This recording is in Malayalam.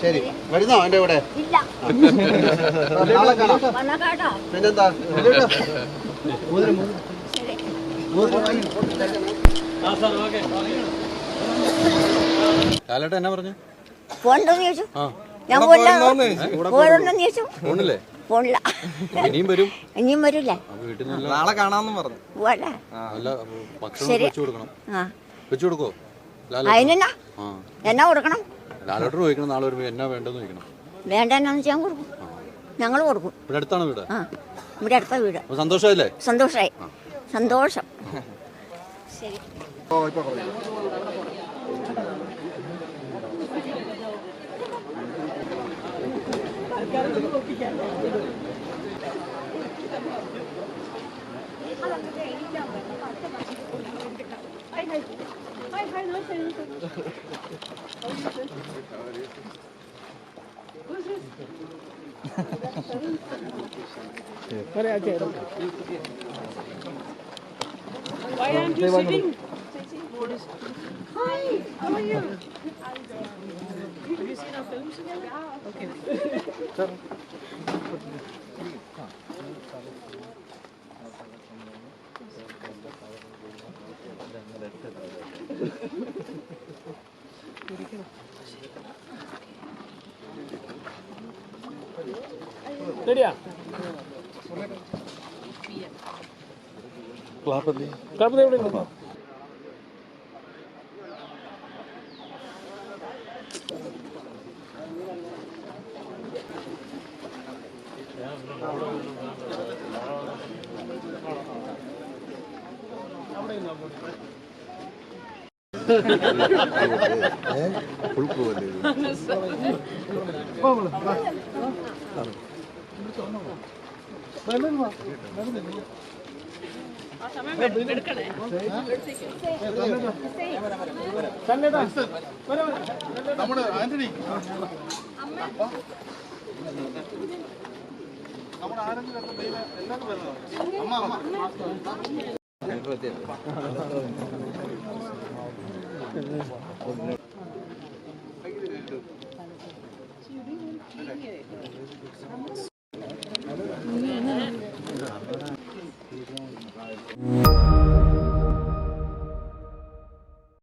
ശരി. വരുന്നോ എന്റെ കൂടെ? പിന്നെന്താ? ലാലേട്ടൻ എന്നാ പറഞ്ഞു? ഫോൺ ചോദിച്ചു? ഞാൻ പോയില്ല. പോരുണ്ടെന്ന് ചോദിച്ചു. ഫോണില്ലേ പോണില്ല. ഇനിയും വരും? ഇനിയും വരില്ല? നാളെ കാണാന്ന് പറഞ്ഞു. നല്ല ഭക്ഷണം. വെച്ചു കൊടുക്കണം. ആ. വെച്ചു കൊടുക്കോ അതിനെന്നാ ആ എന്നാ കൊടുക്കണം? ലാലേട്ടൻ ചോദിക്കണം നാളെ വരുമ്പോ എന്നാ വേണ്ടെന്ന് ചോദിക്കണം. വേണ്ട എന്നാന്ന് വെച്ചാൽ കൊടുക്കും. ഞങ്ങൾ കൊടുക്കും. ഇവിടെ അടുത്താണ് വീട്? ആ ഇവിടെ അടുത്ത വീട്. സന്തോഷമായില്ലേ? സന്തോഷമായി സന്തോഷം. ശരി. Why aren't you sitting? Hi, how are you? Have you seen our ഉൾക്കുവല്ലേ നടന്നില്ല നമ്മുടെ ആന്റണി നമ്മുടെ ആരഞ്ച് വരുന്ന എല്ലാവർക്കും വരുന്നതാണ് അമ്മ അമ്മ Thank you.